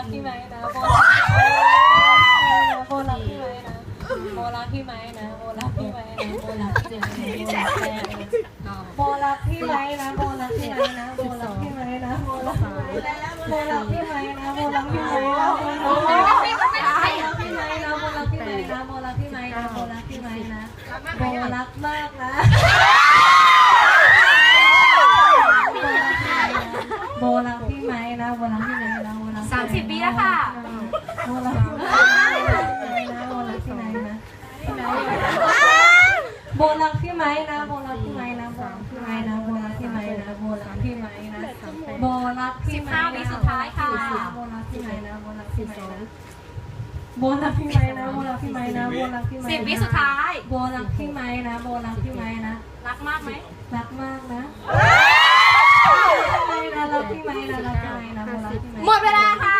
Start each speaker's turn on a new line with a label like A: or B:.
A: รักพี่ไหมนะโบรักพี่ไหมนะโบรักพี่ไหมนะโบรักพี่ไหมนะโบรักพี่ไหมนะโบรักพี่ไหมนะโบรักพี่ไหมนะโบรักพี่ไหมนะโบรักพี่ไหมนะโบรักพี่ไหมนะโบรักพี่ไหมนะโบรักพี่ไหมนะโบรักพี่ไหมนะโบรักพี่ไหมนะโบรักพี่ไหมนะโบรักพี่ไหมนะโบรักมากนะ โบรักพี่ไหมนะโบรักพี่ไหมนะโบรัก
B: สามสิบปีแล้วค่ะ
A: โบรักพี่ไหมนะโบรักพี่ไหมนะโบรักพี่ไหมนะโบรักพี่ไหมนะโบรักพี่ไหมนะโบรักพี่ไหมนะโบรักพี่ไหมนะโบรักพี่ไหม
B: สิบห้าวิสุดท้ายค่ะ
A: โบรักพี่ไหมนะโบรักพี่ไหมนะโบรักพี่ไหมนะโบรักพี่ไหมนะโบรักพี่ไหม
B: สิบวิสุดท้าย
A: โบรักพี่ไหมนะโบรักพี่ไหมนะ
B: รักมากไหม
A: รักมาก
B: หมดเวลาค่ะ